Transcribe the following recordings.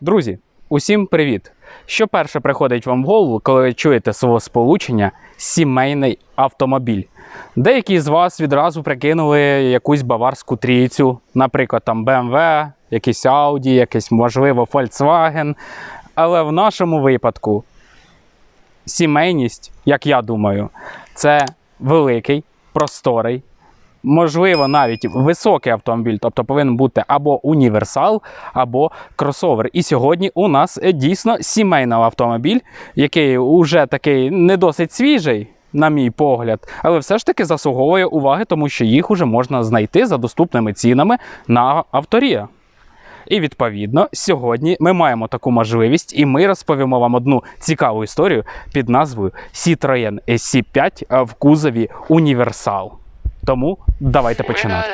Друзі, усім привіт! Що перше приходить вам в голову, коли ви чуєте слово сполучення сімейний автомобіль? Деякі з вас відразу прикинули якусь баварську трійцю, наприклад, там BMW, якийсь Audi, якийсь, можливо, Volkswagen. Але в нашому випадку сімейність, як я думаю, це великий, просторий, можливо, навіть високий автомобіль, тобто повинен бути або універсал, або кросовер. І сьогодні у нас е, дійсно сімейний автомобіль, який уже такий не досить свіжий. На мій погляд, але все ж таки заслуговує уваги, тому що їх уже можна знайти за доступними цінами на авторія. І відповідно, сьогодні ми маємо таку можливість, і ми розповімо вам одну цікаву історію під назвою Citroën SC5 в кузові Універсал. Тому давайте починати.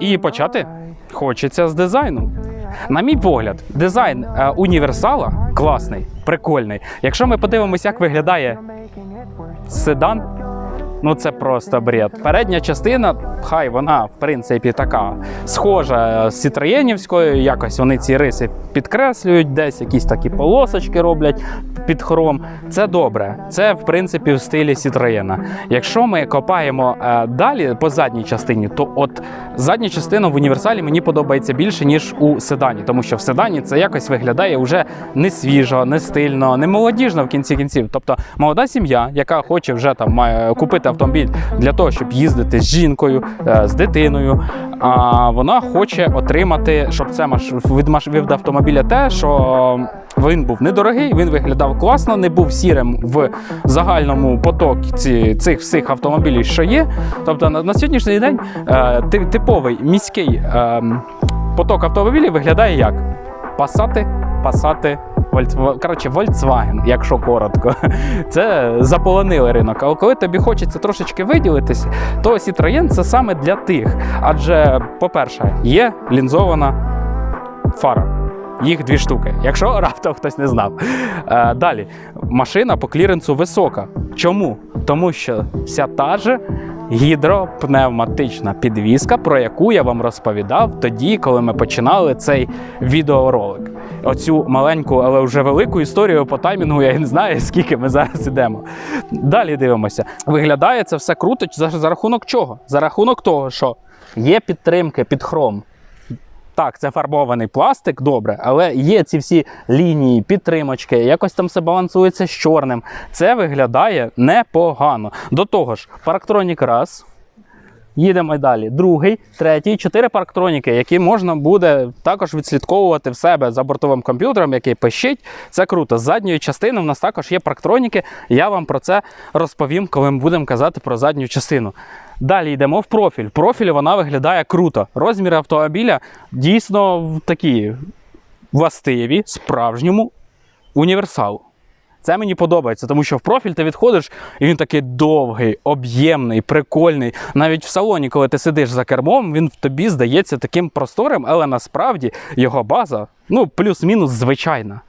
І почати хочеться з дизайну. На мій погляд, дизайн е, універсала класний, прикольний. Якщо ми подивимося, як виглядає седан, ну це просто бред. Передня частина, хай вона в принципі така схожа з Citroєнівською, якось вони ці риси підкреслюють, десь якісь такі полосочки роблять під хром. Це добре. Це в принципі в стилі Citroєна. Якщо ми копаємо е, далі по задній частині, то от задня частина в універсалі мені подобається більше, ніж у седані, тому що в седані це якось виглядає вже не свіжо, не стильно, не молодіжно в кінці кінців. Тобто молода сім'я, яка хоче вже там має купити автомобіль для того, щоб їздити з жінкою, е, з дитиною. А вона хоче отримати, щоб це від автомобіля те, що він був недорогий, він виглядав класно, не був сірим в загальному потоці цих всіх автомобілів, що є. Тобто на, сьогоднішній день е, ти- типовий міський е, поток автомобілів виглядає як пасати, пасати. Вольц- Коротше, Volkswagen, якщо коротко, це заполонили ринок. Але коли тобі хочеться трошечки виділитися, то Citroën це саме для тих. Адже, по-перше, є лінзована фара. Їх дві штуки, якщо раптом хтось не знав. Е, далі, машина по кліренсу висока. Чому? Тому що вся та же гідропневматична підвізка, про яку я вам розповідав тоді, коли ми починали цей відеоролик. Оцю маленьку, але вже велику історію по таймінгу, я не знаю, скільки ми зараз ідемо. Далі дивимося. Виглядає це все круто за, за рахунок чого? За рахунок того, що є підтримки під хром. Так, це фарбований пластик, добре, але є ці всі лінії, підтримочки, якось там все балансується з чорним. Це виглядає непогано. До того ж, парктронік раз. Їдемо далі. Другий, третій, чотири парктроніки, які можна буде також відслідковувати в себе за бортовим комп'ютером, який пищить. Це круто. З задньої частини в нас також є парктроніки. Я вам про це розповім, коли ми будемо казати про задню частину. Далі йдемо в профіль. В профілі вона виглядає круто. Розміри автомобіля дійсно такі властиві, справжньому універсалу. Це мені подобається, тому що в профіль ти відходиш, і він такий довгий, об'ємний, прикольний. Навіть в салоні, коли ти сидиш за кермом, він тобі здається таким просторим, але насправді його база ну, плюс-мінус звичайна.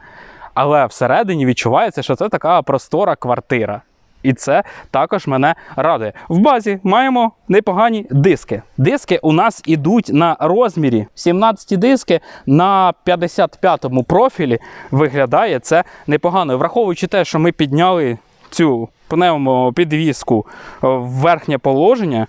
Але всередині відчувається, що це така простора квартира. І це також мене радує. В базі маємо непогані диски. Диски у нас ідуть на розмірі 17 диски на 55-му профілі. Виглядає це непогано. Враховуючи те, що ми підняли цю пневмопідвіску в верхнє положення.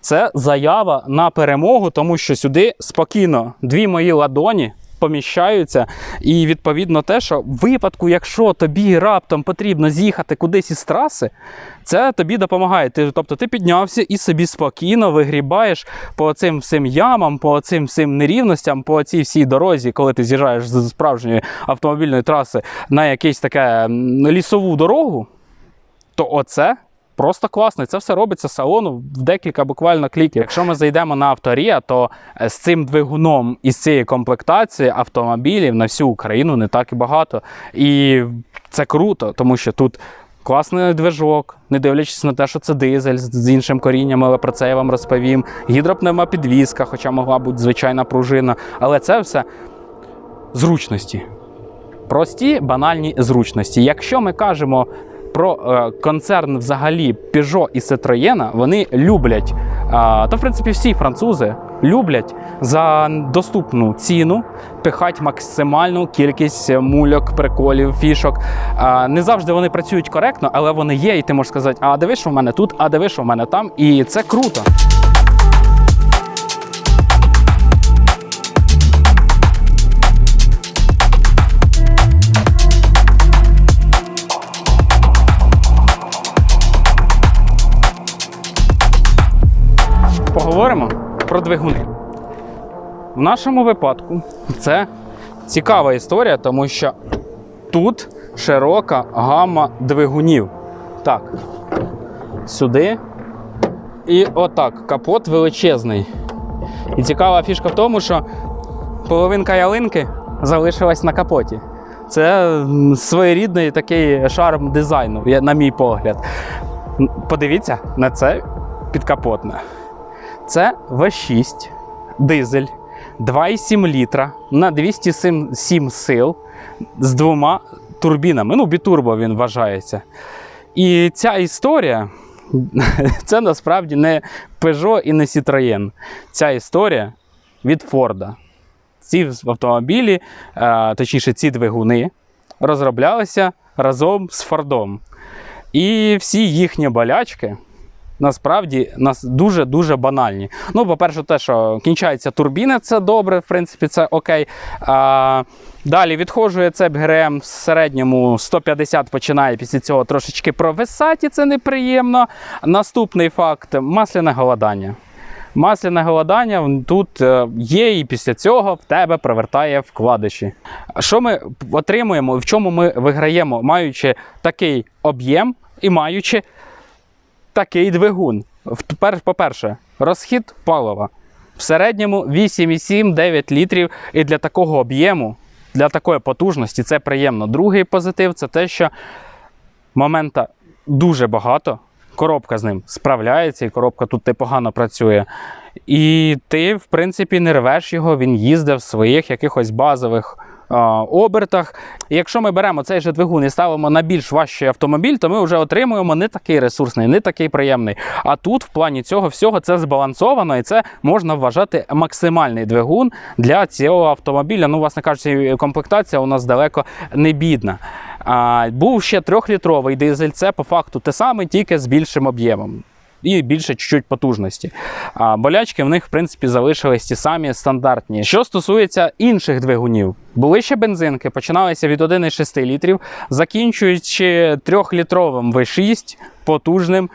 Це заява на перемогу, тому що сюди спокійно дві мої ладоні поміщаються. І відповідно те, що в випадку, якщо тобі раптом потрібно з'їхати кудись із траси, це тобі допомагає. Ти, тобто ти піднявся і собі спокійно вигрібаєш по цим всім ямам, по цим всім нерівностям, по цій всій дорозі, коли ти з'їжджаєш з справжньої автомобільної траси на якусь таке лісову дорогу, то оце Просто класно, це все робиться салону в декілька буквально кліків. Якщо ми зайдемо на авторія, то е, з цим двигуном і з цієї комплектації автомобілів на всю Україну не так і багато. І це круто, тому що тут Класний движок, не дивлячись на те, що це дизель з іншим корінням, але про це я вам розповім. Гідропневмопідвізка, хоча могла бути звичайна пружина. Але це все зручності. Прості, банальні зручності. Якщо ми кажемо про е, концерн взагалі Peugeot і Citroën, вони люблять, е, та в принципі всі французи люблять за доступну ціну пихати максимальну кількість мульок, приколів, фішок. Не завжди вони працюють коректно, але вони є, і ти можеш сказати, а диви, що в мене тут, а диви, що в мене там, і це круто. Двигуни. В нашому випадку це цікава історія, тому що тут широка гама двигунів. Так, сюди. І отак. Капот величезний. І цікава фішка в тому, що половинка ялинки залишилась на капоті. Це своєрідний такий шарм дизайну, на мій погляд. Подивіться на це підкапотне. Це V6 дизель 2,7 літра на 207 сил з двома турбінами. Ну, бітурбо він вважається. І ця історія це насправді не Peugeot і не Citroën. Ця історія від Форда. Ці автомобілі, е, точніше, ці двигуни розроблялися разом з Фордом. І всі їхні болячки насправді нас дуже-дуже банальні. Ну, по-перше, те, що кінчається турбіна, це добре, в принципі, це окей. А, далі відходжує цеп ГРМ в середньому 150 починає після цього трошечки провисати, це неприємно. Наступний факт масляне голодання. Масляне голодання тут е, є, і після цього в тебе провертає вкладиші. Що ми отримуємо, і в чому ми виграємо, маючи такий об'єм і маючи такий двигун. По-перше, розхід палива. В середньому 8,7-9 літрів. І для такого об'єму, для такої потужності це приємно. Другий позитив це те, що момента дуже багато. Коробка з ним справляється, і коробка тут непогано працює. І ти, в принципі, не рвеш його, він їздив в своїх якихось базових обертах. Якщо ми беремо цей же двигун і ставимо на більш важчий автомобіль, то ми вже отримуємо не такий ресурсний, не такий приємний. А тут, в плані цього всього, це збалансовано, і це можна вважати максимальний двигун для цього автомобіля. Ну, власне кажучи, комплектація у нас далеко не бідна. А, був ще трьохлітровий дизель, це по факту те саме, тільки з більшим об'ємом. І більше чуть-чуть потужності. А болячки в них, в принципі, залишились ті самі стандартні. Що стосується інших двигунів, були ще бензинки, починалися від 1,6 літрів, закінчуючи 3-літровим V6 потужним.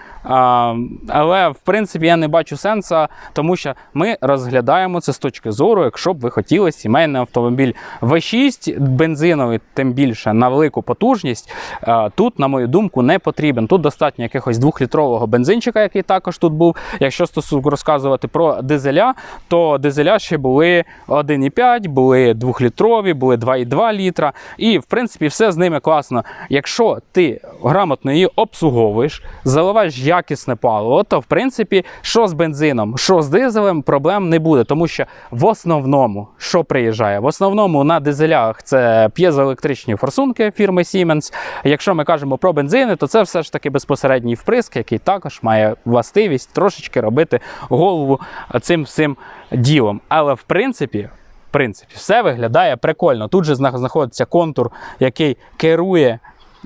Але в принципі я не бачу сенсу, тому що ми розглядаємо це з точки зору, якщо б ви хотіли сімейний автомобіль V6 бензиновий, тим більше на велику потужність. Тут, на мою думку, не потрібен. Тут достатньо якогось двохлітрового бензинчика, який також тут був. Якщо розказувати про дизеля, то дизеля ще були 1,5, були двохлітрові, були 2,2 літра. І в принципі все з ними класно. Якщо ти грамотно її обслуговуєш, заливаєш якісне паливо, то в принципі, що з бензином, що з дизелем, проблем не буде. Тому що в основному, що приїжджає, в основному на дизелях це п'єзоелектричні форсунки фірми Siemens. Якщо ми кажемо про бензини, то це все ж таки безпосередній вприск, який також має властивість трошечки робити голову цим всім ділом. Але в принципі. В принципі, все виглядає прикольно. Тут же знаходиться контур, який керує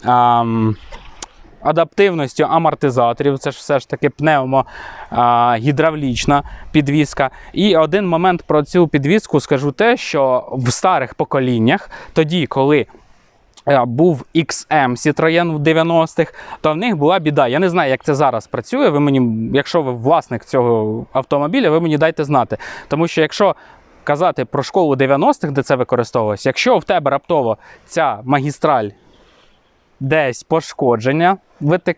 ам, адаптивністю амортизаторів. Це ж все ж таки пневмогідравлічна підвізка. І один момент про цю підвізку скажу те, що в старих поколіннях, тоді, коли е, був XM Citroën в 90-х, то в них була біда. Я не знаю, як це зараз працює. Ви мені, якщо ви власник цього автомобіля, ви мені дайте знати. Тому що якщо казати про школу 90-х, де це використовувалося, якщо в тебе раптово ця магістраль десь пошкодження,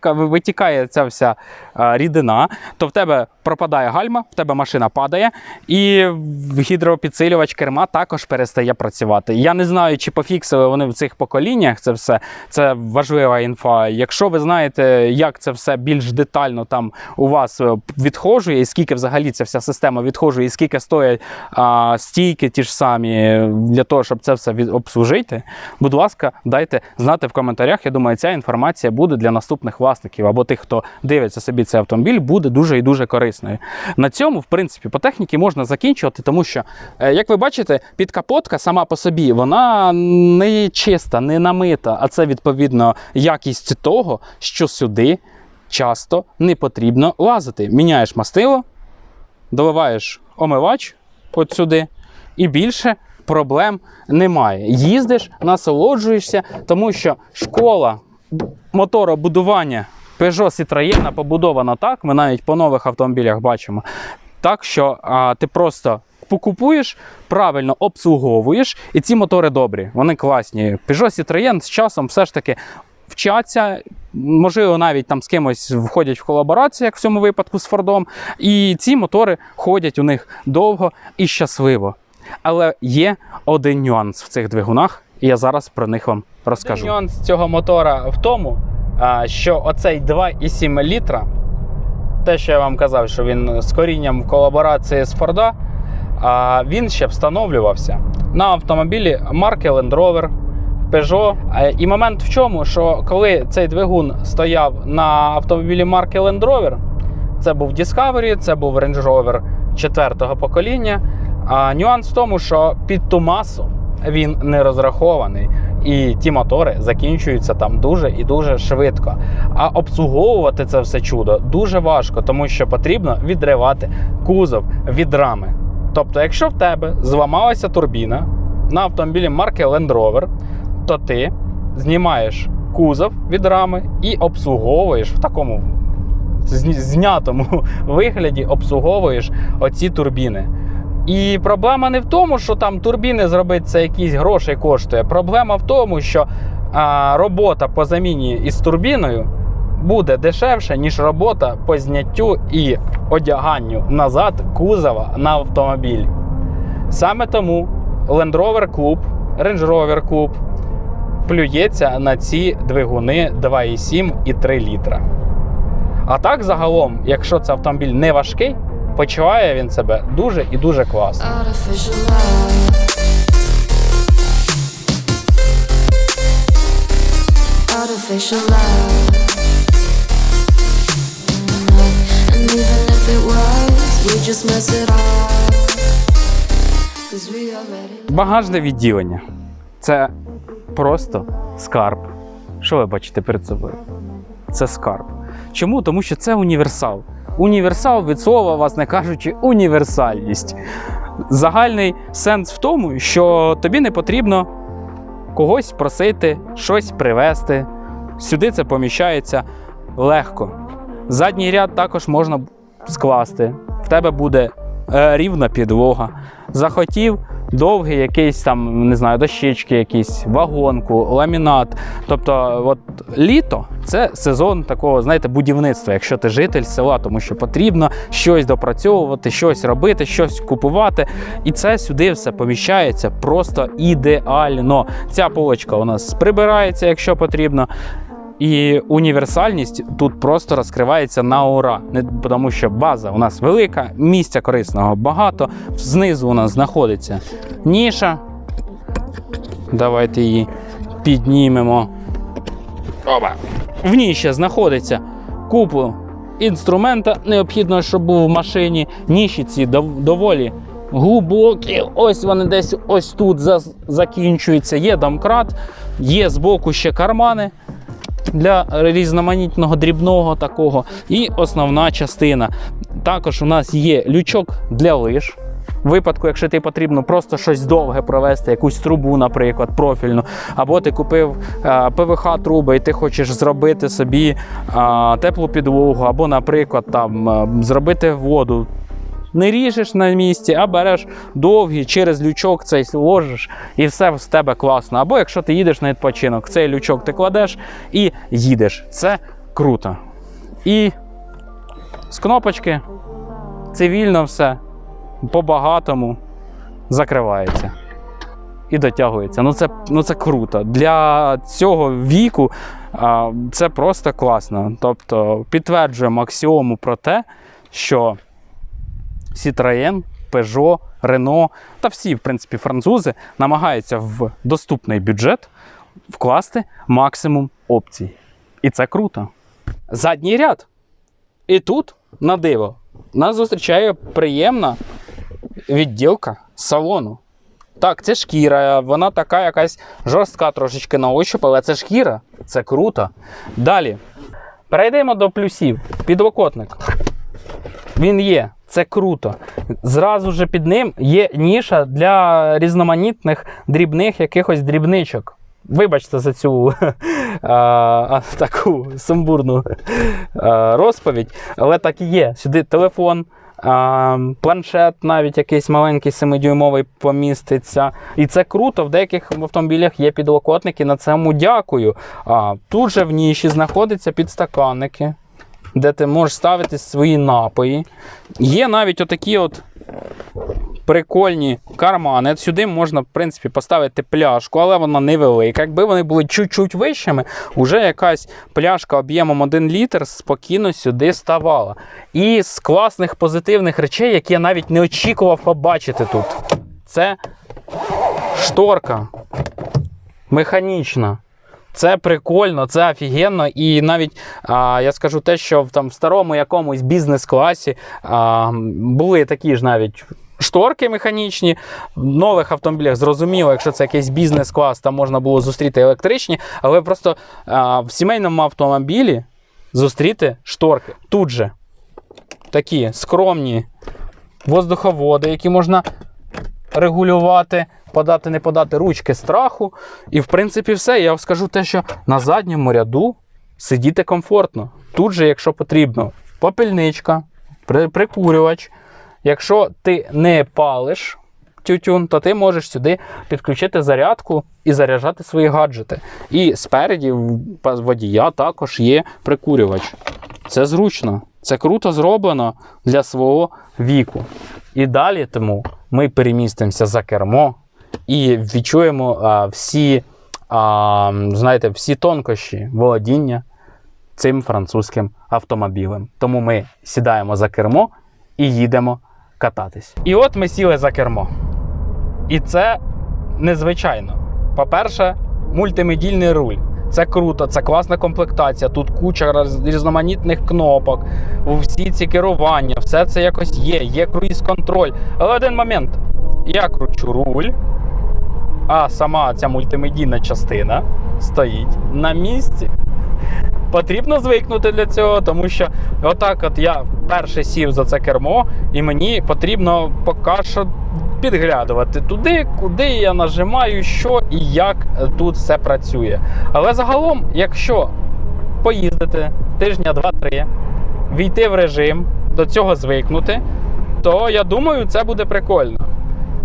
витікає ця вся а, рідина, то в тебе пропадає гальма, в тебе машина падає, і гідропідсилювач керма також перестає працювати. Я не знаю, чи пофіксили вони в цих поколіннях це все. Це важлива інфа. Якщо ви знаєте, як це все більш детально там у вас е, відхожує, і скільки взагалі ця вся система відхожує, і скільки стоять а, стійки ті ж самі для того, щоб це все обслужити, будь ласка, дайте знати в коментарях. Я думаю, ця інформація буде для наступних власників або тих, хто дивиться собі цей автомобіль, буде дуже і дуже корисною. На цьому, в принципі, по техніці можна закінчувати, тому що, е, як ви бачите, підкапотка сама по собі вона не чиста, не намита, а це відповідно якість того, що сюди часто не потрібно лазити. Міняєш мастило, доливаєш омивач от сюди, і більше проблем немає. Їздиш, насолоджуєшся, тому що школа моторобудування Peugeot Citroën побудована так, ми навіть по нових автомобілях бачимо, так що а, ти просто покупуєш, правильно обслуговуєш, і ці мотори добрі, вони класні. Peugeot Citroën з часом все ж таки вчаться, можливо, навіть там з кимось входять в колаборацію, як в цьому випадку з Фордом. І ці мотори ходять у них довго і щасливо. Але є один нюанс в цих двигунах, і я зараз про них вам розкажу. Один нюанс цього мотора в тому, що оцей 2,7 літра, те, що я вам казав, що він з корінням в колаборації з Форда, він ще встановлювався на автомобілі марки Land Rover, Peugeot. І момент в чому, що коли цей двигун стояв на автомобілі марки Land Rover, це був Discovery, це був Range Rover четвертого покоління. А нюанс в тому, що під ту масу він не розрахований, і ті мотори закінчуються там дуже і дуже швидко. А обслуговувати це все чудо дуже важко, тому що потрібно відривати кузов від рами. Тобто, якщо в тебе зламалася турбіна на автомобілі марки Land Rover, то ти знімаєш кузов від рами і обслуговуєш в такому знятому вигляді, обслуговуєш оці турбіни. І проблема не в тому, що там турбіни зробити це якісь гроші коштує. Проблема в тому, що а, робота по заміні із турбіною буде дешевше, ніж робота по зняттю і одяганню назад кузова на автомобіль. Саме тому Land Rover Club, Range Rover Club плюється на ці двигуни 2,7 і 3 літра. А так, загалом, якщо це автомобіль не важкий, почуває він себе дуже і дуже класно. Багажне відділення це просто скарб. Що ви бачите перед собою? Це скарб. Чому? Тому що це універсал. Універсал від слова, власне кажучи, універсальність. Загальний сенс в тому, що тобі не потрібно когось просити, щось привезти. Сюди це поміщається легко. Задній ряд також можна скласти. В тебе буде рівна підлога. Захотів довгий якийсь там, не знаю, дощечки, якісь, вагонку, ламінат. Тобто, от літо це сезон такого, знаєте, будівництва, якщо ти житель села, тому що потрібно щось допрацьовувати, щось робити, щось купувати. І це сюди все поміщається просто ідеально. Ця полочка у нас прибирається, якщо потрібно. І універсальність тут просто розкривається на ура. Не тому, що база у нас велика, місця корисного багато. Знизу у нас знаходиться ніша. Давайте її піднімемо. Оба. В ній ще знаходиться купу інструмента, необхідно, щоб був в машині. Ніші ці доволі глибокі. Ось вони десь ось тут за- закінчуються. Є домкрат, є збоку ще кармани для різноманітного дрібного такого. І основна частина. Також у нас є лючок для лиж. В випадку, якщо тобі потрібно просто щось довге провести, якусь трубу, наприклад, профільну, або ти купив е, ПВХ труби і ти хочеш зробити собі е, теплу підлогу, або, наприклад, там е, зробити воду. Не ріжеш на місці, а береш довгий через лючок цей ложиш, і все з тебе класно. Або якщо ти їдеш на відпочинок, цей лючок ти кладеш і їдеш. Це круто. І з кнопочки цивільно все, по-багатому закривається і дотягується. Ну це, ну це круто. Для цього віку а, це просто класно. Тобто підтверджуємо аксіому про те, що Citroën, Peugeot, Renault та всі, в принципі, французи намагаються в доступний бюджет вкласти максимум опцій. І це круто. Задній ряд. І тут, на диво, нас зустрічає приємна відділка салону. Так, це шкіра, вона така якась жорстка трошечки на ощуп, але це шкіра, це круто. Далі. Перейдемо до плюсів. Підлокотник. Він є, це круто. Зразу же під ним є ніша для різноманітних дрібних якихось дрібничок. Вибачте за цю а, таку сумбурну а, розповідь, але так і є. Сюди телефон, а, планшет, навіть якийсь маленький 7-дюймовий поміститься. І це круто. В деяких автомобілях є підлокотники. На цьому дякую. А, тут же в ніші знаходяться підстаканники де ти можеш ставити свої напої. Є навіть отакі от прикольні кармани. Сюди можна, в принципі, поставити пляшку, але вона невелика. Якби вони були чуть-чуть вищими, вже якась пляшка об'ємом 1 літр спокійно сюди ставала. І з класних позитивних речей, які я навіть не очікував побачити тут, це шторка механічна. Це прикольно, це офігенно. І навіть а, я скажу те, що в там старому якомусь бізнес-класі а, були такі ж навіть. Шторки механічні, в нових автомобілях зрозуміло, якщо це якийсь бізнес-клас, там можна було зустріти електричні, але просто а, в сімейному автомобілі зустріти шторки. Тут же такі скромні воздуховоди, які можна регулювати, подати, не подати ручки страху. І в принципі все. Я скажу те, що на задньому ряду сидіти комфортно. Тут же, якщо потрібно, попільничка, прикурювач. Якщо ти не палиш тютюн, то ти можеш сюди підключити зарядку і заряджати свої гаджети. І спереді водія також є прикурювач. Це зручно, це круто зроблено для свого віку. І далі тому ми перемістимося за кермо і відчуємо а, всі, а, знаєте, всі тонкощі володіння цим французьким автомобілем. Тому ми сідаємо за кермо і їдемо кататись. І от ми сіли за кермо. І це незвичайно. По-перше, мультимедійний руль. Це круто, це класна комплектація. Тут куча різноманітних кнопок, всі ці керування, все це якось є, є круїз-контроль. Але один момент: я кручу руль, а сама ця мультимедійна частина стоїть на місці. Потрібно звикнути для цього, тому що отак, от я вперше сів за це кермо, і мені потрібно поки що підглядувати туди, куди я нажимаю, що і як тут все працює. Але загалом, якщо поїздити тижня 2-3, війти в режим, до цього звикнути, то я думаю, це буде прикольно.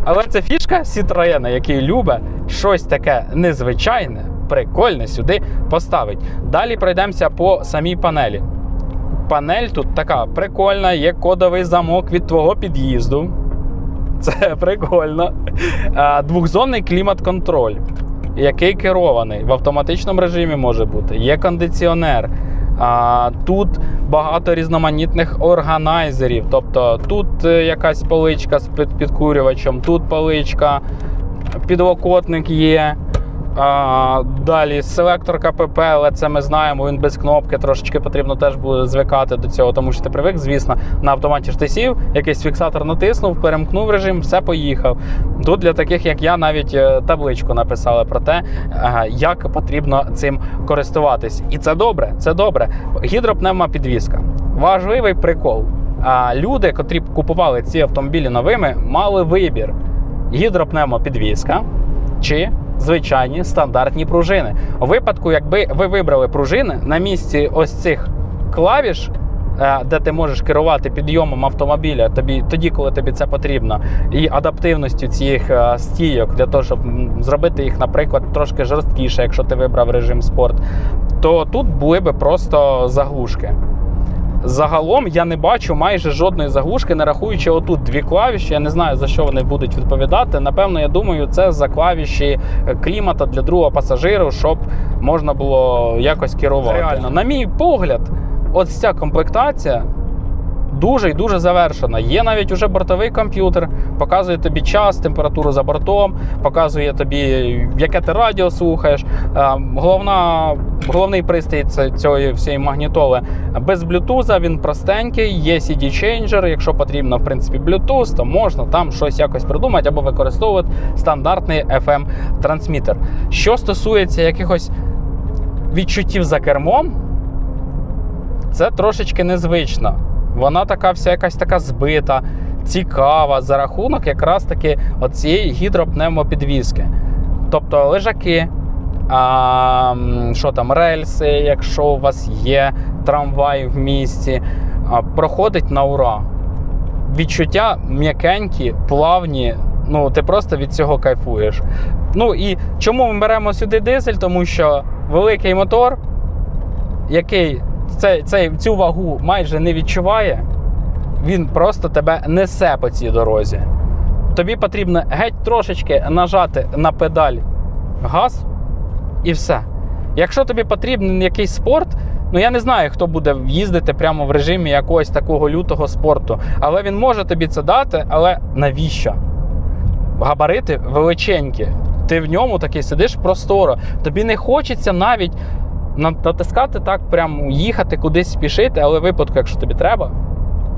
Але це фішка Citroën, який любить щось таке незвичайне, прикольне сюди поставить. Далі пройдемося по самій панелі. Панель тут така прикольна, є кодовий замок від твого під'їзду. Це прикольно. Двохзонний клімат-контроль, який керований в автоматичному режимі може бути. Є кондиціонер. А, Тут багато різноманітних органайзерів. Тобто тут е, якась поличка з під- підкурювачем, тут поличка, підлокотник є. А, далі селектор КПП, але це ми знаємо, він без кнопки. Трошечки потрібно теж буде звикати до цього, тому що ти привик, звісно, на автоматі ж ти сів, якийсь фіксатор натиснув, перемкнув режим, все поїхав. Тут для таких, як я, навіть е, табличку написали про те, е, як потрібно цим користуватись. І це добре, це добре. Гідропневмопідвізка. Важливий прикол. А люди, котрі купували ці автомобілі новими, мали вибір: гідропневмопідвізка чи звичайні стандартні пружини. У випадку, якби ви вибрали пружини на місці ось цих клавіш. е, Де ти можеш керувати підйомом автомобіля тобі тоді, коли тобі це потрібно, і адаптивністю цих е, стійок для того, щоб зробити їх, наприклад, трошки жорсткіше, якщо ти вибрав режим спорт, то тут були би просто заглушки. Загалом я не бачу майже жодної заглушки, не рахуючи отут дві клавіші. Я не знаю за що вони будуть відповідати. Напевно, я думаю, це за клавіші клімата для другого пасажиру, щоб можна було якось керувати. Реально, на мій погляд, ось ця комплектація. Дуже і дуже завершена. Є навіть уже бортовий комп'ютер, показує тобі час, температуру за бортом, показує тобі, яке ти радіо слухаєш. Е, Головна, головний пристрій цієї всієї магнітоли без блютуза, він простенький, є CD чейнджер. Якщо потрібно, в принципі, Bluetooth, то можна там щось якось придумати або використовувати стандартний FM трансмітер. Що стосується якихось відчуттів за кермом, це трошечки незвично. Вона така вся якась така збита, цікава за рахунок якраз таки оцієї гідропневмопідвіски. Тобто лежаки, а, що там, рельси, якщо у вас є трамвай в місті, а, проходить на ура. Відчуття м'якенькі, плавні. Ну, ти просто від цього кайфуєш. Ну і чому ми беремо сюди дизель? Тому що великий мотор, який цей, цей, цю вагу майже не відчуває, він просто тебе несе по цій дорозі. Тобі потрібно геть трошечки нажати на педаль газ і все. Якщо тобі потрібен якийсь спорт, ну я не знаю, хто буде їздити прямо в режимі якогось такого лютого спорту. Але він може тобі це дати, але навіщо? Габарити величенькі. Ти в ньому такий сидиш просторо. Тобі не хочеться навіть на- натискати так, прям їхати кудись спішити, але в випадку, якщо тобі треба,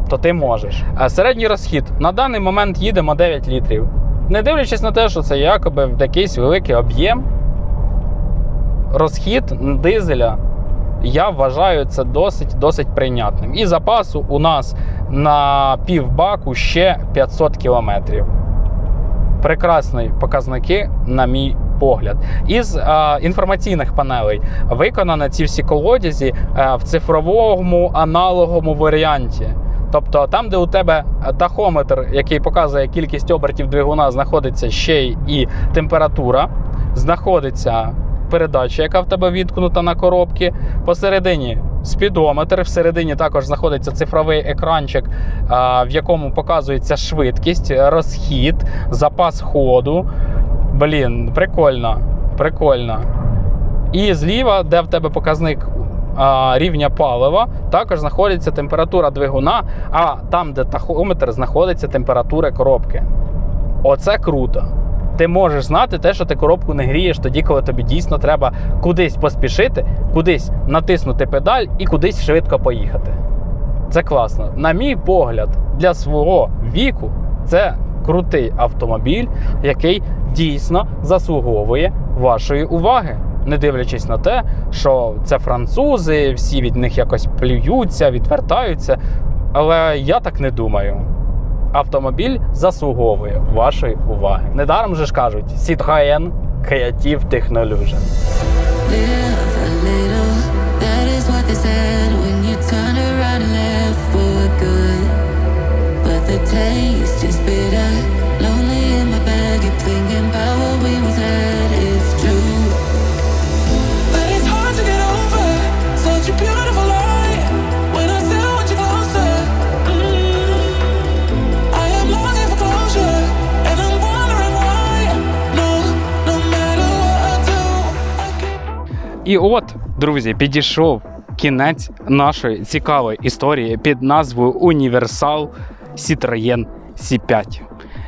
то ти можеш. А середній розхід на даний момент їдемо 9 літрів. Не дивлячись на те, що це якоби якийсь великий об'єм, розхід дизеля, я вважаю це досить досить прийнятним. І запасу у нас на півбаку ще 500 кілометрів. Прекрасні показники, на мій погляд. Із е, інформаційних панелей виконані ці всі колодязі е, в цифровому аналоговому варіанті. Тобто там, де у тебе тахометр, який показує кількість обертів двигуна, знаходиться ще й і температура, знаходиться передача, яка в тебе відкнута на коробці. Посередині спідометр, всередині також знаходиться цифровий екранчик, в якому показується швидкість, розхід, запас ходу. Блін, прикольно, прикольно. І зліва, де в тебе показник а, рівня палива, також знаходиться температура двигуна, а там, де тахометр, знаходиться температура коробки. Оце круто. Ти можеш знати те, що ти коробку не грієш тоді, коли тобі дійсно треба кудись поспішити, кудись натиснути педаль і кудись швидко поїхати. Це класно. На мій погляд, для свого віку це крутий автомобіль, який дійсно заслуговує вашої уваги. Не дивлячись на те, що це французи, всі від них якось плюються, відвертаються. Але я так не думаю. Автомобіль заслуговує вашої уваги. Недаром же ж кажуть Citroën Creative Technologian. Live І от, друзі, підійшов кінець нашої цікавої історії під назвою Універсал Citroën C5.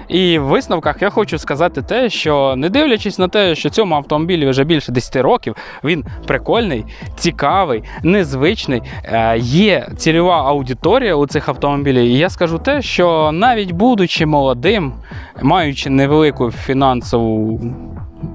І в висновках я хочу сказати те, що не дивлячись на те, що цьому автомобілі вже більше 10 років, він прикольний, цікавий, незвичний. е, Є цільова аудиторія у цих автомобілів. І я скажу те, що навіть будучи молодим, маючи невелику фінансову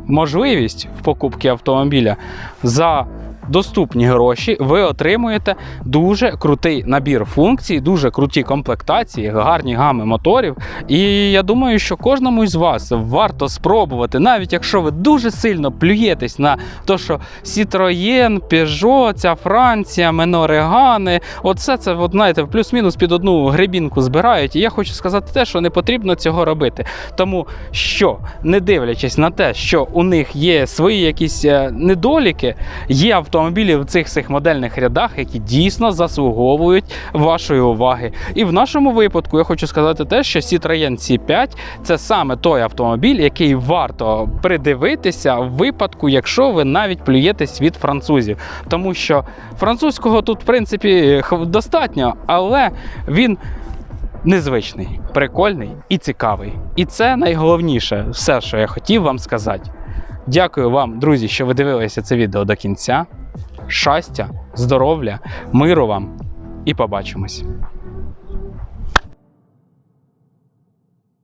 можливість в покупці автомобіля за доступні гроші, ви отримуєте дуже крутий набір функцій, дуже круті комплектації, гарні гами моторів. І я думаю, що кожному із вас варто спробувати, навіть якщо ви дуже сильно плюєтесь на те, що Citroën, Peugeot, ця Франція, Менорегани, оце це, от, знаєте, плюс-мінус під одну гребінку збирають. І я хочу сказати те, що не потрібно цього робити. Тому що, не дивлячись на те, що у них є свої якісь е, недоліки, є автомобілі, автомобілів в цих цих модельних рядах, які дійсно заслуговують вашої уваги. І в нашому випадку я хочу сказати те, що Citroën C5 це саме той автомобіль, який варто придивитися в випадку, якщо ви навіть плюєтесь від французів. Тому що французького тут, в принципі, достатньо, але він незвичний, прикольний і цікавий. І це найголовніше, все, що я хотів вам сказати. Дякую вам, друзі, що ви дивилися це відео до кінця. Щастя, здоров'я, миру вам і побачимось.